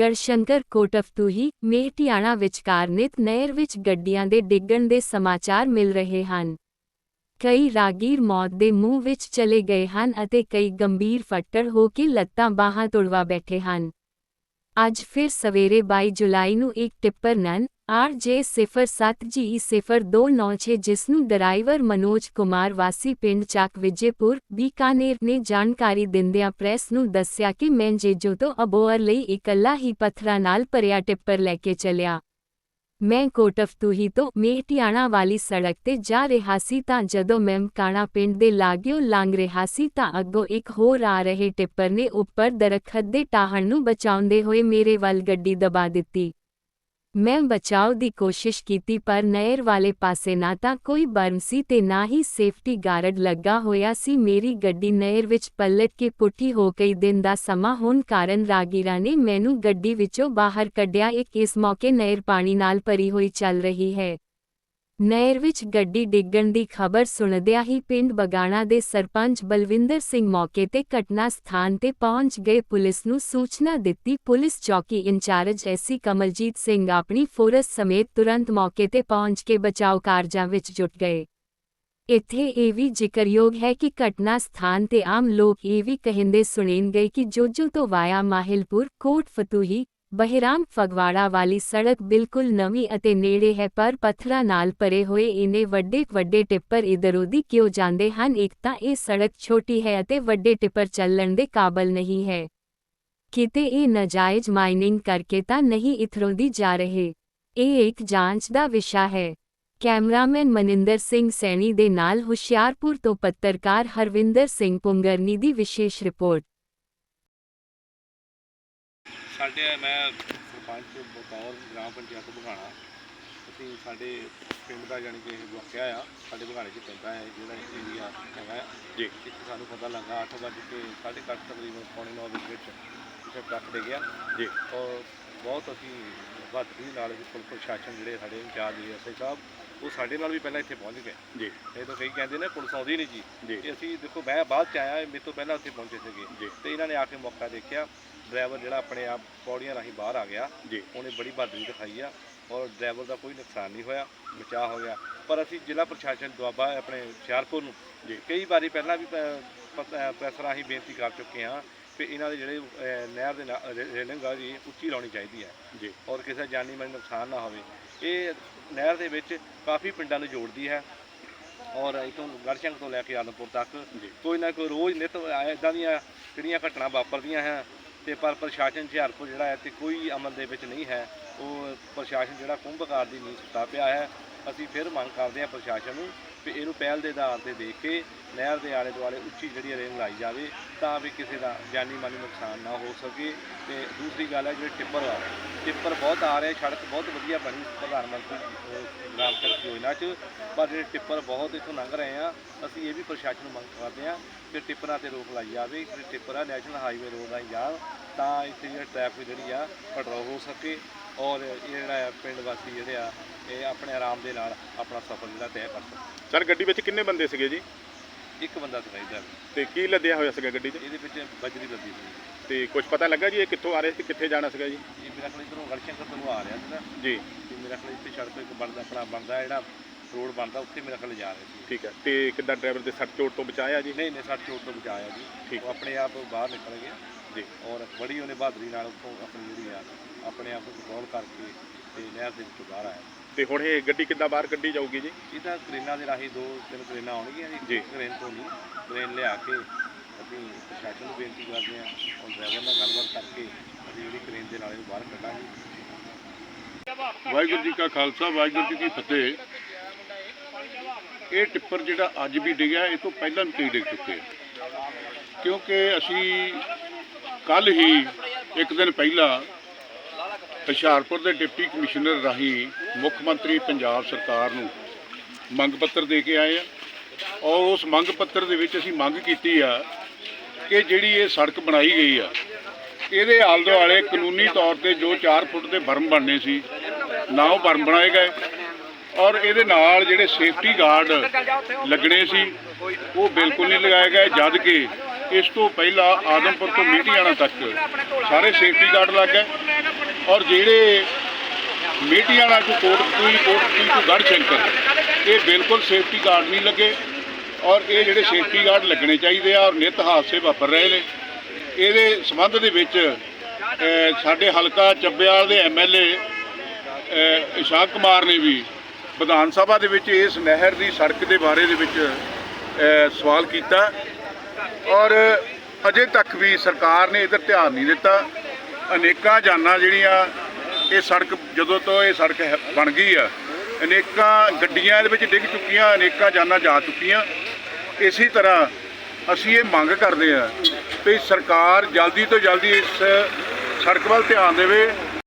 ਗੜਸ਼ੰਕਰ ਕੋਟਫਤੂਹੀ ਮੇਹਟਿਆਣਾ ਵਿਚਕਾਰ ਨਿਤ ਨਹਿਰ ਵਿੱਚ ਗੱਡੀਆਂ ਦੇ ਡਿੱਗਣ ਦੇ ਸਮਾਚਾਰ ਮਿਲ ਰਹੇ ਹਨ। ਕਈ ਰਾਗੀਰ ਮੌਤ ਦੇ ਮੂੰਹ ਵਿੱਚ ਚਲੇ ਗਏ ਹਨ ਅਤੇ ਕਈ ਗੰਭੀਰ ਫੱਟੜ ਹੋ ਕੇ ਲੱਤਾਂ ਬਾਹਾਂ ਤੁੜਵਾ ਬੈਠੇ ਹਨ। ਅੱਜ ਫਿਰ ਸਵੇਰੇ 22 ਜੁਲਾਈ ਨੂੰ ਇੱਕ ਟਿੱਪਰ ਨਨ RJ07G0296 ਜਿਸ ਨੂੰ ਡਰਾਈਵਰ ਮਨੋਜ ਕੁਮਾਰ ਵਾਸੀ ਪਿੰਡ ਚੱਕ ਵਿਜੇਪੁਰ ਬੀਕਾਨੇਰ ਨੇ ਜਾਣਕਾਰੀ ਦਿੰਦਿਆਂ ਪ੍ਰੈਸ ਨੂੰ ਦੱਸਿਆ ਕਿ ਮੈਂ ਜੇਜੋ ਤੋਂ ਅਬੋਹਰ ਲਈ ਇਕੱਲਾ ਹੀ ਪੱਥਰਾਂ ਨਾਲ ਭਰਿਆ ਟਿੱਪਰ ਲੈ ਕੇ ਚੱਲਿਆ। ਮੈਂ ਕੋਟਫਤੂਹੀ ਤੋਂ ਮੇਹਟਿਆਣਾ ਵਾਲੀ ਸੜਕ ਤੇ ਜਾ ਰਿਹਾ ਸੀ ਤਾਂ ਜਦੋਂ ਮੈਂ ਮਕਾਣਾ ਪਿੰਡ ਦੇ ਲਾਗਿਓ ਲੰਘ ਰਿਹਾ ਸੀ ਤਾਂ ਅੱਗੋਂ ਇੱਕ ਹੋਰ ਆ ਰਹੇ ਟਿੱਪਰ ਨੇ ਉੱਪਰ ਦਰਖਤ ਦੇ ਟਾਹਣ ਨੂੰ ਬਚਾਉਂਦੇ ਹੋਏ ਮੇਰੇ ਵੱਲ ਗੱਡੀ ਦਬਾ ਦਿੱਤੀ। ਮੈਂ ਬਚਾਓ ਦੀ ਕੋਸ਼ਿਸ਼ ਕੀਤੀ ਪਰ ਨਹਿਰ ਵਾਲੇ ਪਾਸੇ ਨਾ ਤਾਂ ਕੋਈ ਬਰਮ ਸੀ ਤੇ ਨਾ ਹੀ ਸੇਫਟੀ ਗਾਰਡ ਲੱਗਾ ਹੋਇਆ ਸੀ। ਮੇਰੀ ਗੱਡੀ ਨਹਿਰ ਵਿੱਚ ਪਲਟ ਕੇ ਪੁੱਠੀ ਹੋ ਗਈ। ਦਿਨ ਦਾ ਸਮਾਂ ਹੋਣ ਕਾਰਨ ਰਾਗੀਰਾ ਨੇ ਮੈਨੂੰ ਗੱਡੀ ਵਿੱਚੋਂ ਬਾਹਰ ਕੱਢਿਆ। ਇੱਕ ਇਸ ਮੌਕੇ ਨਹਿਰ ਪਾਣੀ ਨਾਲ ਭਰੀ ਹੋਈ ਚੱਲ ਰਹੀ ਹੈ। ਨਹਿਰ ਵਿੱਚ ਗੱਡੀ ਡਿੱਗਣ ਦੀ ਖਬਰ ਸੁਣਦਿਆਂ ਹੀ ਪਿੰਡ ਬਗਾਣਾ ਦੇ ਸਰਪੰਚ ਬਲਵਿੰਦਰ ਸਿੰਘ ਮੌਕੇ ਤੇ ਘਟਨਾ ਸਥਾਨ ਤੇ ਪਹੁੰਚ ਗਏ। ਪੁਲਿਸ ਨੂੰ ਸੂਚਨਾ ਦਿੱਤੀ, ਪੁਲਿਸ ਚੌਕੀ ਇੰਚਾਰਜ ਐਸੀ ਕਮਲਜੀਤ ਸਿੰਘ ਆਪਣੀ ਫੋਰਸ ਸਮੇਤ ਤੁਰੰਤ ਮੌਕੇ ਤੇ ਪਹੁੰਚ ਕੇ ਬਚਾਓ ਕਾਰਜਾਂ ਵਿੱਚ ਜੁਟ ਗਏ। ਇੱਥੇ ਇਹ ਵੀ ਜ਼ਿਕਰਯੋਗ ਹੈ ਕਿ ਘਟਨਾ ਸਥਾਨ ਤੇ ਆਮ ਲੋਕ ਇਹ ਵੀ ਕਹਿੰਦੇ ਸੁਣੇਨ ਗਏ ਕਿ ਜੋਜੋ ਤੋਂ ਵਾਇਆ ਮਾਹਿਲਪੁਰ, ਕੋਟ ਫਤੂਹੀ ਬਹਿਰਾਮ ਫਗਵਾੜਾ ਵਾਲੀ ਸੜਕ ਬਿਲਕੁਲ ਨਵੀਂ ਅਤੇ ਨੇੜੇ ਹੈ, ਪਰ ਪੱਥਰਾਂ ਨਾਲ ਭਰੇ ਹੋਏ ਇਨੇ ਵੱਡੇ ਵੱਡੇ ਟਿੱਪਰ ਇਧਰ ਉਦੀ ਕਿਉਂ ਜਾਂਦੇ ਹਨ? ਇੱਕ ਤਾਂ ਇਹ ਸੜਕ ਛੋਟੀ ਹੈ ਅਤੇ ਵੱਡੇ ਟਿੱਪਰ ਚੱਲਣ ਦੇ ਕਾਬਲ ਨਹੀਂ ਹੈ। ਕਿਤੇ ਇਹ ਨਜਾਇਜ਼ ਮਾਈਨਿੰਗ ਕਰਕੇ ਤਾਂ ਨਹੀਂ ਇਥਰੋਂ ਦੀ ਜਾ ਰਹੇ। ਇਹ ਇੱਕ ਜਾਂਚ ਦਾ ਵਿਸ਼ਾ ਹੈ। ਕੈਮਰਾਮੈਨ ਮਨਿੰਦਰ ਸਿੰਘ ਸੈਣੀ ਦੇ ਨਾਲ ਹੁਸ਼ਿਆਰਪੁਰ ਤੋਂ ਪੱਤਰਕਾਰ ਹਰਵਿੰਦਰ ਸਿੰਘ ਪੁੰਗਰਨੀ ਦੀ ਵਿਸ਼ੇਸ਼ ਰਿਪੋਰਟ। ਸਾਡੇ ਮੈਂ ਸਰਪੰਚ ਬਤੌਰ ਗ੍ਰਾਮ ਪੰਚਾਇਤ ਬਘਾਣਾ ਅਸੀਂ ਸਾਡੇ ਪਿੰਡ ਦਾ ਜਾਣੀ ਕਿ ਇਹ ਵਾਕਿਆ ਆ ਸਾਡੇ ਬਘਾਣੇ 'ਚ ਪੈਂਦਾ ਹੈ ਜਿਹੜਾ ਏਰੀਆ ਹੈਗਾ ਆ। ਜੀ। ਇੱਥੇ ਸਾਨੂੰ ਪਤਾ ਲੱਗਾ 8 ਵਜੇ ਕੇ 8:30 ਤਕਰੀਬਨ ਪੌਣੇ 9 ਵਜੇ ਵਿੱਚ ਇੱਥੇ ਟਰੱਕ ਡੇ ਗਿਆ ਜੀ। ਔਰ ਬਹੁਤ ਅਸੀਂ ਬਹਾਦਰੀ ਨਾਲ ਵੀ ਪੁਲਿਸ ਪ੍ਰਸ਼ਾਸਨ ਜਿਹੜੇ ਸਾਡੇ ਇੰਚਾਰਜ ਐਸਆਈ ਸਾਹਿਬ ਉਹ ਸਾਡੇ ਨਾਲ ਵੀ ਪਹਿਲਾਂ ਇੱਥੇ ਪਹੁੰਚ ਗਏ। ਜੀ। ਇਹ ਤਾਂ ਕਈ ਕਹਿੰਦੇ ਨੇ ਪੁਲਿਸ ਆਉਂਦੀ ਨਹੀਂ ਜੀ। ਜੀ। ਤੇ ਅਸੀਂ ਦੇਖੋ ਮੈਂ ਬਾਅਦ ਚ ਆਇਆ ਮੇਰੇ ਤੋਂ ਪਹਿਲਾਂ ਉੱਥੇ ਪਹੁੰਚੇ ਸੀਗੇ। ਜੀ। ਤੇ ਇਹਨਾਂ ਨੇ ਆ ਕੇ ਮੌਕਾ ਦੇਖਿਆ। ਡਰਾਈਵਰ ਜਿਹੜਾ ਆਪਣੇ ਆਪ ਪੌੜੀਆਂ ਰਾਹੀਂ ਬਾਹਰ ਆ ਗਿਆ। ਜੀ। ਉਹਨੇ ਬੜੀ ਬਹਾਦਰੀ ਦਿਖਾਈ ਆ ਔਰ ਡਰਾਈਵਰ ਦਾ ਕੋਈ ਨੁਕਸਾਨ ਨਹੀਂ ਹੋਇਆ ਬਚਾਅ ਹੋ ਗਿਆ। ਪਰ ਅਸੀਂ ਜ਼ਿਲ੍ਹਾ ਪ੍ਰਸ਼ਾਸਨ ਦੁਆਬਾ ਆਪਣੇ ਹੁਸ਼ਿਆਰਪੁਰ ਨੂੰ ਜੀ। ਕਈ ਵਾਰੀ ਪਹਿਲਾਂ ਵੀ ਪ੍ਰੈਸ ਰਾਹੀਂ ਬੇਨਤੀ ਕਰ ਚੁੱਕੇ ਹਾਂ ਕਿ ਇਹਨਾਂ ਦੇ ਜਿਹੜੇ ਅਹ, ਨਹਿਰ ਦੇ ਨਾਲ- ਰੇ- ਰੇਲਿੰਗ ਆ ਜੀ ਉੱਚੀ ਲਾਉਣੀ ਚਾਹੀਦੀ ਹੈ। ਜੀ। ਔਰ ਕਿਸੇ ਜਾਨੀ ਮਾਲੀ ਨੁਕਸਾਨ ਨਾ ਹੋਵੇ। ਇਹ ਨਹਿਰ ਦੇ ਵਿੱਚ ਕਾਫੀ ਪਿੰਡਾਂ ਨੂੰ ਜੋੜਦੀ ਹੈ। ਔਰ ਇਥੋਂ ਗੜਸ਼ੰਕ ਤੋਂ ਲੈ ਕੇ ਆਲਮਪੁਰ ਤੱਕ ਜੀ। ਕੋਈ ਨਾ ਕੋਈ ਰੋਜ਼ ਨਿਤ ਇਦਾਂ ਦੀਆਂ ਜਿਹੜੀਆਂ ਘਟਨਾ ਵਾਪਰਦੀਆਂ ਹੈ ਤੇ ਪਰ ਪ੍ਰਸ਼ਾਸਨ ਹੁਸ਼ਿਆਰਪੁਰ ਜਿਹੜਾ ਹੈ ਤੇ ਕੋਈ ਅਮਲ ਦੇ ਵਿੱਚ ਨਹੀਂ ਹੈ। ਉਹ ਪ੍ਰਸ਼ਾਸਨ ਜਿਹੜਾ ਕੁੰਭਕਾਰ ਦੀ ਨੀਂਦ ਸੁੱਤਾ ਪਿਆ ਹੈ। ਅਸੀਂ ਫਿਰ ਮੰਗ ਕਰਦੇ ਹਾਂ ਪ੍ਰਸ਼ਾਸਨ ਨੂੰ ਇਹਨੂੰ ਪਹਿਲ ਦੇ ਆਧਾਰ ਤੇ ਦੇਖ ਕੇ ਨਹਿਰ ਦੇ ਆਲੇ ਦੁਆਲੇ ਉੱਚੀ ਜਿਹੜੀ ਰੇਲ ਲਾਈ ਜਾਵੇ ਤਾਂ ਵੀ ਕਿਸੇ ਦਾ ਜਾਨੀ ਮਾਲੀ ਨੁਕਸਾਨ ਨਾ ਹੋ ਸਕੇ ਤੇ ਦੂਸਰੀ ਗੱਲ ਹੈ ਜਿਹੜੇ ਟਿੱਪਰ ਆ, ਟਿੱਪਰ ਬਹੁਤ ਆ ਰਹੇ, ਸੜਕ ਬਹੁਤ ਵਧੀਆ ਬਣੀ ਪ੍ਰਧਾਨ ਮੰਤਰੀ ਗ੍ਰਾਮ ਸੜਕ ਯੋਜਨਾ 'ਚ, ਪਰ ਜਿਹੜੇ ਟਿੱਪਰ ਬਹੁਤ ਇੱਥੋਂ ਲੰਘ ਰਹੇ ਆ, ਅਸੀਂ ਇਹ ਵੀ ਪ੍ਰਸ਼ਾਸਨ ਨੂੰ ਮੰਗ ਕਰਦੇ ਆ ਕਿ ਟਿੱਪਰਾਂ ਤੇ ਰੋਕ ਲਾਈ ਜਾਵੇ, ਜਿਹੜੇ ਟਿੱਪਰ ਆ, ਨੈਸ਼ਨਲ ਹਾਈਵੇ ਰੋਡ ਰਾਹੀਂ ਜਾਣ ਤਾਂ ਇੱਥੇ ਜਿਹੜਾ ਟ੍ਰੈਫਿਕ ਜਿਹੜੀ ਆ ਕੰਟਰੋਲ ਹੋ ਸਕੇ ਔਰ ਇਹ ਜਿਹੜਾ ਆ, ਪਿੰਡ ਵਾਸੀ ਜਿਹੜੇ ਆ ਇਹ ਆਪਣੇ ਆਰਾਮ ਦੇ ਨਾਲ ਆਪਣਾ ਸਫ਼ਰ ਜਿਹੜਾ ਤੈਅ ਕਰ ਸਕਣ ਸਰ ਗੱਡੀ ਵਿੱਚ ਕਿੰਨੇ ਬੰਦੇ ਸੀਗੇ ਜੀ? ਇੱਕ ਬੰਦਾ ਚਾਹੀਦਾ ਤੇ ਕੀ ਲੱਦਿਆ ਹੋਇਆ ਸੀਗਾ ਗੱਡੀ 'ਚ? ਇਹਦੇ ਵਿੱਚ ਬਜਰੀ ਲੱਦੀ ਸੀ। ਤੇ ਕੁਝ ਪਤਾ ਲੱਗਾ ਜੀ ਇਹ ਕਿੱਥੋਂ ਆ ਰਹੇ ਸੀ ਕਿੱਥੇ ਜਾਣਾ ਸੀਗਾ ਜੀ? ਇਹ ਮੇਰਾ ਖਿਆਲ ਇੱਧਰੋਂ ਗੜਸ਼ੰਕਰ ਤੋਂ ਆ ਰਿਹਾ ਸੀ ਨਾ ਜੀ। ਤੇ ਮੇਰਾ ਖਿਆਲ ਇੱਥੇ ਸੜਕ ਇੱਕ ਬਣਦਾ ਆਪਣਾ ਬਣਦਾ ਜਿਹੜਾ ਰੋਡ ਬਣਦਾ ਉੱਥੇ ਮੇਰਾ ਖਿਆਲ ਜਾ ਰਹੇ ਸੀ। ਠੀਕ ਹੈ। ਤੇ ਕਿੱਦਾਂ ਡਰਾਈਵਰ ਦੇ ਸੱਟ ਚੋਟ ਤੋਂ ਬਚਾਇਆ ਜੀ? ਨਹੀਂ ਨਹੀਂ ਸੱਟ ਚੋਟ ਤੋਂ ਬਚਾਇਆ ਜੀ। ਠੀਕ। ਉਹ ਆਪਣੇ ਆਪ ਬਾਹਰ ਨਿਕਲ ਗਿਆ ਜੀ। ਔਰ ਬੜੀ ਉਹਨੇ ਬਹਾਦਰੀ ਨਾਲ ਉੱਥੋਂ ਆਪਣੀ ਜਿਹੜੀ ਆ ਆਪਣੇ ਆਪ ਨੂੰ ਕੰਟਰੋਲ ਕਰਕੇ ਤੇ ਨਹਿਰ ਦੇ ਵਿੱਚੋਂ ਬਾਹਰ ਆਇਆ। ਤੇ ਹੁਣ ਇਹ ਗੱਡੀ ਕਿੱਦਾਂ ਬਾਹਰ ਕੱਢੀ ਜਾਊਗੀ ਜੀ? ਇਹ ਤਾਂ ਕਰੇਨਾਂ ਦੇ ਰਾਹੀਂ ਦੋ ਤਿੰਨ ਕਰੇਨਾਂ ਆਉਣਗੀਆਂ ਜੀ। ਕਰੇਨ ਤੋਂ ਨਹੀਂ ਕਰੇਨ ਲਿਆ ਕੇ ਅਸੀਂ ਪ੍ਰਸ਼ਾਸਨ ਨੂੰ ਬੇਨਤੀ ਕਰਦੇ ਹਾਂ ਔਰ ਡਰਾਈਵਰ ਨਾਲ ਗੱਲਬਾਤ ਕਰਕੇ ਅਸੀਂ ਜਿਹੜੀ ਕਰੇਨ ਦੇ ਨਾਲੇ ਨੂੰ ਬਾਹਰ ਕੱਢਾਂਗੇ। ਵਾਹਿਗੁਰੂ ਜੀ ਕਾ ਖਾਲਸਾ ਵਾਹਿਗੁਰੂ ਜੀ ਕੀ ਫਤਿਹ। ਇਹ ਟਿੱਪਰ ਜਿਹੜਾ ਅੱਜ ਵੀ ਡਿੱਗਿਆ ਇਹ ਤੋਂ ਪਹਿਲਾਂ ਵੀ ਕਈ ਡਿੱਗ ਚੁੱਕੇ ਆ। ਕਿਉਂਕਿ ਅਸੀਂ ਕੱਲ ਹੀ ਇੱਕ ਦਿਨ ਪਹਿਲਾਂ ਹੁਸ਼ਿਆਰਪੁਰ ਦੇ ਡਿਪਟੀ ਕਮਿਸ਼ਨਰ ਰਾਹੀਂ ਮੁੱਖ ਮੰਤਰੀ ਪੰਜਾਬ ਸਰਕਾਰ ਨੂੰ ਮੰਗ ਪੱਤਰ ਦੇ ਕੇ ਆਏ ਆ। ਔਰ ਉਸ ਮੰਗ ਪੱਤਰ ਦੇ ਵਿੱਚ ਅਸੀਂ ਮੰਗ ਕੀਤੀ ਆ ਕਿ ਜਿਹੜੀ ਇਹ ਸੜਕ ਬਣਾਈ ਗਈ ਆ, ਇਹਦੇ ਆਲੇ ਦੁਆਲੇ ਕਾਨੂੰਨੀ ਤੌਰ ਤੇ ਜੋ 4 ਫੁੱਟ ਦੇ ਬਰਮ ਬਣਨੇ ਸੀ, ਨਾ ਉਹ ਬਰਮ ਬਣਾਏ ਗਏ। ਔਰ ਇਹਦੇ ਨਾਲ ਜਿਹੜੇ ਸੇਫਟੀ ਗਾਰਡ ਲੱਗਣੇ ਸੀ, ਉਹ ਬਿਲਕੁਲ ਨਹੀਂ ਲਗਾਏ ਗਏ, ਜਦ ਕਿ ਇਸ ਤੋਂ ਪਹਿਲਾਂ ਆਦਮਪੁਰ ਤੋਂ ਮੀਟੀਆਣਾ ਤੱਕ ਸਾਰੇ ਸੇਫਟੀ ਗਾਰਡ ਲੱਗ ਗਏ। ਔਰ ਜਿਹੜੇ ਮੀਟੀਆਣਾ ਤੋਂ ਕੋਟਪੂਰੀ ਕੋਟਪੂਰੀ ਤੋਂ ਗੜ ਸ਼ੰਕਰ ਇਹ ਬਿਲਕੁਲ ਸੇਫਟੀ ਗਾਰਡ ਨਹੀਂ ਲੱਗੇ ਔਰ ਇਹ ਜਿਹੜੇ ਸੇਫਟੀ ਗਾਰਡ ਲੱਗਣੇ ਚਾਹੀਦੇ ਆ ਔਰ ਨਿਤ ਹਾਦਸੇ ਵਾਪਰ ਰਹੇ ਨੇ। ਇਹਦੇ ਸੰਬੰਧ ਦੇ ਵਿੱਚ ਸਾਡੇ ਹਲਕਾ ਚੱਬਿਆਲ ਦੇ ਐਮਐਲਏ ਇਸ਼ਾਕ ਕੁਮਾਰ ਨੇ ਵੀ ਵਿਧਾਨ ਸਭਾ ਦੇ ਵਿੱਚ ਇਸ ਨਹਿਰ ਦੀ ਸੜਕ ਦੇ ਬਾਰੇ ਦੇ ਵਿੱਚ ਸਵਾਲ ਕੀਤਾ ਔਰ ਅਜੇ ਤੱਕ ਵੀ ਸਰਕਾਰ ਨੇ ਇਧਰ ਧਿਆਨ ਨਹੀਂ ਦਿੱਤਾ। ਅਨੇਕਾਂ ਜਾਨਾਂ ਜਿਹੜੀਆਂ ਇਹ ਸੜਕ ਜਦੋਂ ਤੋਂ ਇਹ ਸੜਕ ਹੈ- ਬਣ ਗਈ ਆ, ਅਨੇਕਾਂ ਗੱਡੀਆਂ ਇਹਦੇ ਵਿੱਚ ਡਿੱਗ ਚੁੱਕੀਆਂ, ਅਨੇਕਾਂ ਜਾਨਾਂ ਜਾ ਚੁੱਕੀਆਂ। ਇਸੇ ਤਰ੍ਹਾਂ ਅਸੀਂ ਇਹ ਮੰਗ ਕਰਦੇ ਆ ਵੀ ਸਰਕਾਰ ਜਲਦੀ ਤੋਂ ਜਲਦੀ ਇਸ ਸੜਕ ਵੱਲ ਧਿਆਨ ਦੇਵੇ।